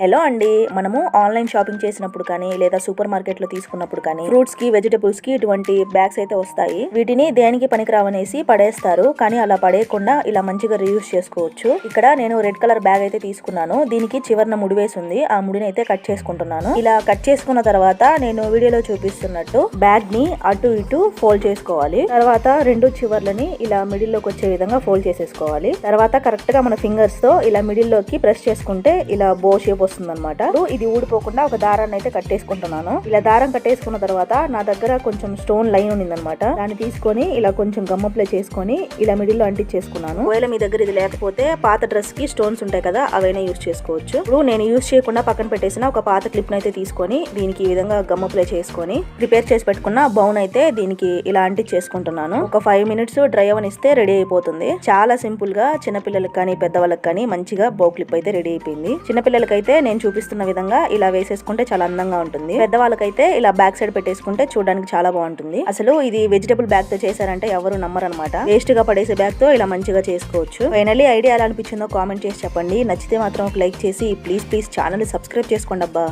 Hello అండి. మనము online shopping చేసినప్పుడు కానీ లేదా సూపర్ మార్కెట్లో తీసుకున్నప్పుడు కానీ ఫ్రూట్స్కి వెజిటబుల్స్కి ఇటువంటి బ్యాగ్స్ అయితే వస్తాయి. వీటిని దేనికి పనికిరావనేసి పడేస్తారు. కానీ అలా పడేయకుండా ఇలా మంచిగా రీయూస్ చేసుకోవచ్చు. ఇక్కడ నేను రెడ్ కలర్ బ్యాగ్ అయితే తీసుకున్నాను. దీనికి చివరిన ముడి వేసి ఉంది ఆ ముడిని అయితే కట్ చేసుకుంటున్నాను. ఇలా కట్ చేసుకున్న తర్వాత నేను వీడియోలో చూపిస్తున్నట్టు బ్యాగ్ని అటు ఇటు ఫోల్డ్ చేసుకోవాలి. తర్వాత రెండు చివర్లని ఇలా మిడిల్లోకి వచ్చే విధంగా ఫోల్డ్ చేసేసుకోవాలి. తర్వాత కరెక్ట్గా మన ఫింగర్స్తో ఇలా మిడిల్లోకి ప్రెస్ చేసుకుంటే ఇలా బో షేప్ వస్తుంది అనమాట ఇది ఊడిపోకుండా ఒక దారాన్ని అయితే కట్టేసుకుంటున్నాను. ఇలా దారం కట్టేసుకున్న తర్వాత నా దగ్గర కొంచెం స్టోన్ లైన్ ఉండిందనమాట దాన్ని తీసుకొని ఇలా కొంచెం గమ్ అప్లై చేసుకొని ఇలా మిడిల్లో అంటించేసుకున్నాను. ఒకవేళ మీ దగ్గర ఇది లేకపోతే పాత డ్రెస్కి స్టోన్స్ ఉంటాయి కదా అవైనా యూస్ చేసుకోవచ్చు. ఇప్పుడు నేను యూస్ చేయకుండా పక్కన పెట్టేసిన ఒక పాత క్లిప్ అయితే తీసుకొని దీనికి ఈ విధంగా గమ్ అప్లై చేసుకొని ప్రిపేర్ చేసి పెట్టుకున్న బౌన్ అయితే దీనికి ఇలా అంటించేసుకుంటున్నాను. ఒక ఫైవ్ మినిట్స్ డ్రై అవనిస్తే రెడీ అయిపోతుంది. చాలా సింపుల్గా చిన్నపిల్లలకి కానీ పెద్దవాళ్ళకి కానీ మంచిగా బౌ క్లిప్ అయితే రెడీ అయిపోయింది. చిన్నపిల్లలకైతే నేను చూపిస్తున్న విధంగా ఇలా వేసేసుకుంటే చాలా అందంగా ఉంటుంది. పెద్దవాళ్ళకైతే ఇలా బ్యాక్ సైడ్ పెట్టేసుకుంటే చూడడానికి చాలా బాగుంటుంది. అసలు ఇది వెజిటబుల్ బ్యాగ్తో చేశారంటే ఎవరు నమ్మరు అనమాట వేస్ట్గా పడేసే బ్యాగ్తో ఇలా మంచిగా చేసుకోవచ్చు. ఫైనలీ ఐడియా ఎలా అనిపించిందో కామెంట్ చేసి చెప్పండి. నచ్చితే మాత్రం ఒక లైక్ చేసి ప్లీజ్ ప్లీజ్ ఛానల్ సబ్స్క్రైబ్ చేసుకోండి అబ్బా.